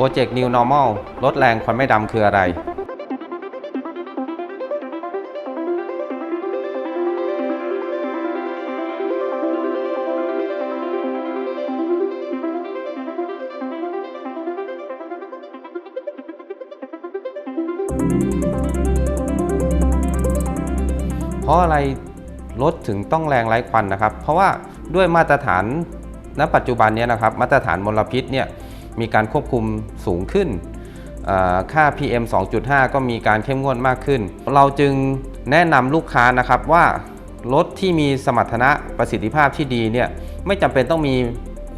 โปรเจกต์ New Normal ลดแรงควันไม่ดำคืออะไร เพราะอะไรรถถึงต้องแรงไร้ควันนะครับ เพราะว่าด้วยมาตรฐานณปัจจุบันนี้นะครับ มาตรฐานมลพิษเนี่ย มีการควบคุมสูงขึ้นเอ่อค่า PM 2.5 ก็มีการเข้มงวดมากขึ้น เราจึงแนะนำลูกค้านะครับว่ารถที่มีสมรรถนะประสิทธิภาพที่ดีเนี่ยไม่จำเป็นต้องมี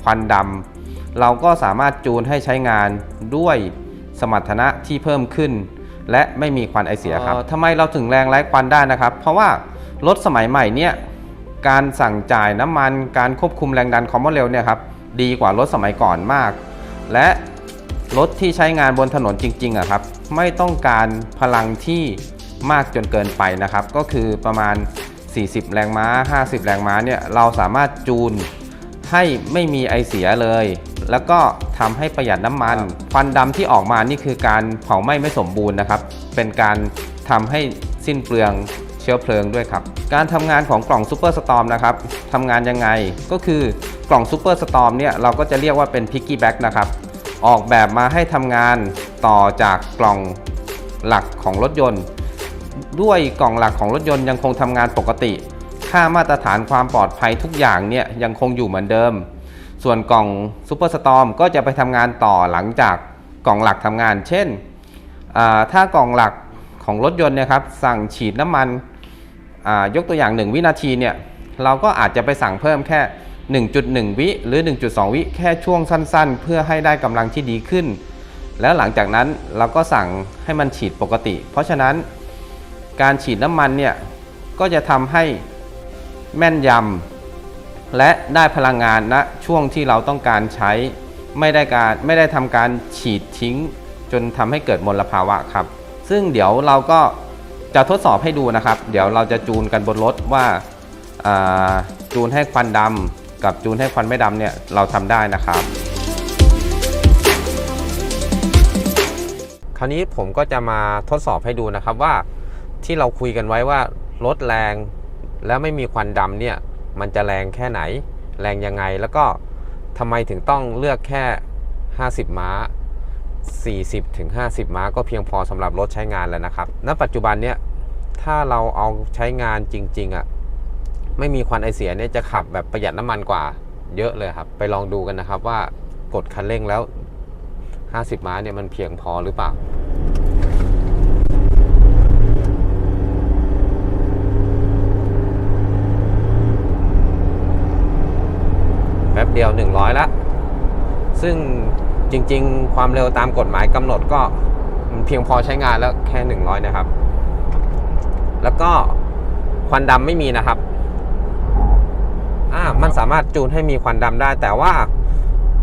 ควันดำเราก็สามารถจูนให้ใช้งานด้วยสมรรถนะที่เพิ่มขึ้น และไม่มีควันไอเสียครับทำไมเราถึงแรงไร้ควันได้นะครับ เพราะว่ารถสมัยใหม่เนี่ยการสั่งจ่ายน้ำมันการควบคุมแรงดันคอมมอนเร็วเนี่ยครับดีกว่ารถสมัยก่อนมาก และรถที่ใช้งานบนถนนจริงๆอะครับไม่ต้องการพลังที่มากจนเกินไปนะครับ ก็คือประมาณ 40 แรงม้า 50 แรงม้าเนี่ยเราสามารถจูนให้ไม่มีไอเสียเลย แล้วก็ทำให้ประหยัดน้ำมันควันดำที่ออกมานี่คือการเผาไหม้ไม่สมบูรณ์นะครับ เป็นการทำให้สิ้นเปลือง ชื้อเพลิงด้วยครับ การทำงานของกล่องซูเปอร์สตอมนะครับทำงานยังไงก็คือกล่องซูเปอร์สตอมเนี่ยเราก็จะเรียกว่าเป็นพิกกี้แบ็กนะครับออกแบบมาให้ทำงานต่อจากกล่องหลักของรถยนต์ ด้วยกล่องหลักของรถยนต์ยังคงทำงานปกติ ค่ามาตรฐานความปลอดภัยทุกอย่างเนี่ยยังคงอยู่เหมือนเดิม ส่วนกล่องซูเปอร์สตอมก็จะไปทำงานต่อหลังจากกล่องหลักทำงาน เช่นถ้ากล่องหลักของรถยนต์นี่ยครับสั่งฉีดน้ำมัน ยกตัวอย่าง 1 วินาทีเนี่ยเราก็อาจจะไปสั่งเพิ่มแค่ 1.1 วิหรือ 1.2 วิแค่ช่วงสั้น ๆ เพื่อให้ได้กำลังที่ดีขึ้น แล้วหลังจากนั้นเราก็สั่งให้มันฉีดปกติ เพราะฉะนั้นการฉีดน้ำมันเนี่ยก็จะทำให้แม่นยำและได้พลังงานณช่วงที่เราต้องการใช้ไม่ได้การไม่ได้ทำการฉีดทิ้ง จนทำให้เกิดมลภาวะครับ ซึ่งเดี๋ยวเราก็ จะทดสอบให้ดูนะครับ เดี๋ยวเราจะจูนกันบนรถว่าาจูนให้ควันดำกับจูนให้ควันไม่ดำเนี่ยเราทำได้นะครับ คราวนี้ผมก็จะมาทดสอบให้ดูนะครับว่าที่เราคุยกันไว้ว่ารถแรงแล้วไม่มีควันดำเนี่ยมันจะแรงแค่ไหน แรงยังไงแล้วก็ทำไมถึงต้องเลือกแค่ 50 ม้า 40ถึง50 ม้าก็เพียงพอสำหรับรถใช้งานแล้วนะครับ ณ ปัจจุบันเนี่ยถ้าเราเอาใช้งานจริงๆอะ่ะไม่มีควันไอเสียเนี่ยจะขับแบบประหยัดน้ำมันกว่าเยอะเลยครับ ไปลองดูกันนะครับว่ากดคันเร่งแล้ว 50 ม้าเนี่ยมันเพียงพอหรือเปล่าแป๊บเดียว 100 ละ ซึ่ง จริง ๆ ความเร็วตามกฎหมายกำหนดก็เพียงพอใช้งานแล้วแค่ 100 นะครับ แล้วก็ควันดำไม่มีนะครับอ่ามันสามารถจูนให้มีควันดำได้ แต่ว่า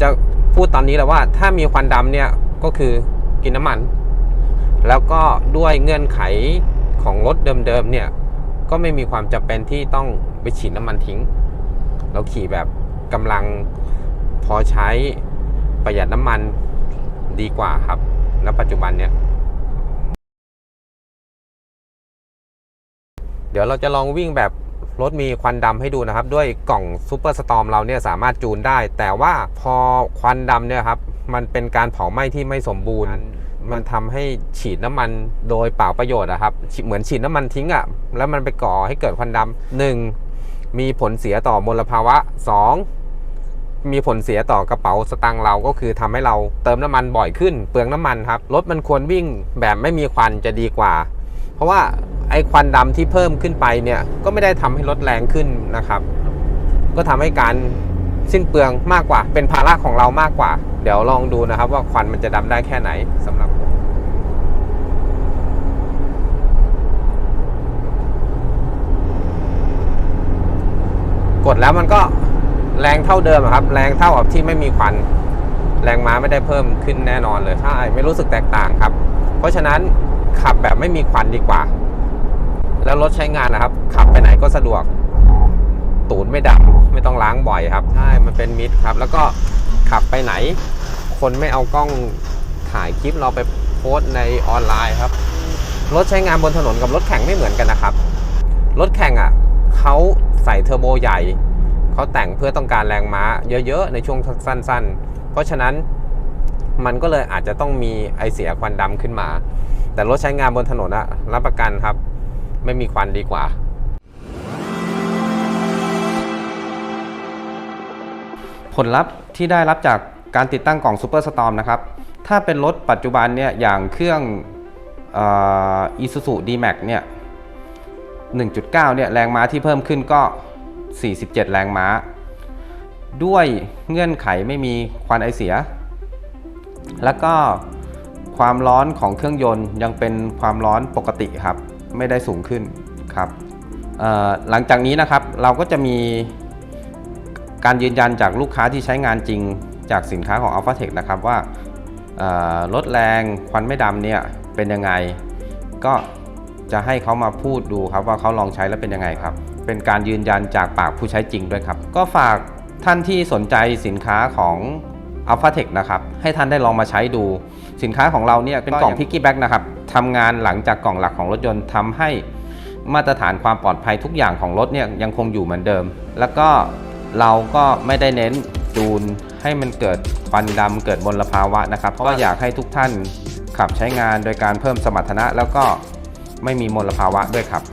จะพูดตอนนี้แล้วว่า ถ้ามีควันดำเนี่ยก็คือกินน้ำมัน แล้วก็ด้วยเงื่อนไขของรถเดิมๆเนี่ยก็ไม่มีความจำเป็นที่ต้องไปฉีดน้ำมันทิ้ง เราขี่แบบกำลังพอใช้ ประหยัดน้ำมันดีกว่าครับ ณ ปัจจุบันเนี่ยเดี๋ยวเราจะลองวิ่งแบบรถมีควันดำให้ดูนะครับ ด้วยกล่องซูเปอร์สตอมเราเนี่ยสามารถจูนได้ แต่ว่าพอควันดำเนี่ยครับ มันเป็นการเผาไหม้ที่ไม่สมบูรณ์ มันทำให้ฉีดน้ำมันโดยเปล่าประโยชน์อะครับ เหมือนฉีดน้ำมันทิ้งอะแล้วมันไปก่อให้เกิดควันดำหนึ่งมีผลเสียต่อมลภาวะสอง มีผลเสียต่อกระเป๋าสตางค์เราก็คือทำให้เราเติมน้ำมันบ่อยขึ้น เปลืองน้ำมันครับรถมันควรวิ่งแบบไม่มีควันจะดีกว่า เพราะว่าไอ้ควันดำที่เพิ่มขึ้นไปเนี่ยก็ไม่ได้ทำให้รถแรงขึ้นนะครับ ก็ทำให้การสิ้นเปลืองมากกว่า เป็นภาระของเรามากกว่า เดี๋ยวลองดูนะครับว่าควันมันจะดำได้แค่ไหนสำหรับผมกดแล้วมันก็ แรงเท่าเดิมครับ แรงเท่ากับที่ไม่มีควัน แรงม้าไม่ได้เพิ่มขึ้นแน่นอนเลยใช่ไม่รู้สึกแตกต่างครับ เพราะฉะนั้นขับแบบไม่มีควันดีกว่า แล้วรถใช้งานนะครับ ขับไปไหนก็สะดวก ตูดไม่ดำไม่ต้องล้างบ่อยครับใช่มันเป็นมิดครับ แล้วก็ขับไปไหน คนไม่เอากล้องถ่ายคลิปเราไปโพสในออนไลน์ครับ รถใช้งานบนถนนกับรถแข่งไม่เหมือนกันนะครับ รถแข่งอะเขาใส่เทอร์โบใหญ่ เขาแต่งเพื่อต้องการแรงม้าเยอะๆ ในช่วงสั้น ๆ เพราะฉะนั้นมันก็เลยอาจจะต้องมีไอเสียควันดำขึ้นมา แต่รถใช้งานบนถนนอะรับประกันครับ ไม่มีควันดีกว่า ผลลัพธ์ที่ได้รับจากการติดตั้งกล่อง Super Storm นะครับ ถ้าเป็นรถปัจจุบันเนี่ยอย่างเครื่องอ่อ Isuzu D-Max เนี่ย 1.9 เนี่ยแรงม้าที่เพิ่มขึ้นก็ 47 แรงม้า ด้วยเงื่อนไขไม่มีควันไอเสีย แล้วก็ความร้อนของเครื่องยนต์ยังเป็นความร้อนปกติครับ ไม่ได้สูงขึ้นครับหลังจากนี้นะครับเราก็จะมีการยืนยันจากลูกค้าที่ใช้งานจริงจากสินค้าของ Alpha Tech นะครับว่าเอ่อรถแรงควันไม่ดำเนี่ยเป็นยังไง ก็ จะให้เขามาพูดดูครับว่าเขาลองใช้แล้วเป็นยังไงครับ เป็นการยืนยันจากปากผู้ใช้จริงด้วยครับ ก็ฝากท่านที่สนใจสินค้าของ Alpha Tech นะครับ ให้ท่านได้ลองมาใช้ดู สินค้าของเราเนี่ยเป็นกล่อง Piggyback นะครับทำงานหลังจากกล่องหลักของรถยนต์ทำให้มาตรฐานความปลอดภัยทุกอย่างของรถเนี่ยยังคงอยู่เหมือนเดิม แล้วก็เราก็ไม่ได้เน้นจูนให้มันเกิดควันดำเกิดมลภาวะนะครับก็อยากให้ทุกท่านขับใช้งานโดยการเพิ่มสมรรถนะแล้วก็ ไม่มีมลภาวะด้วยครับ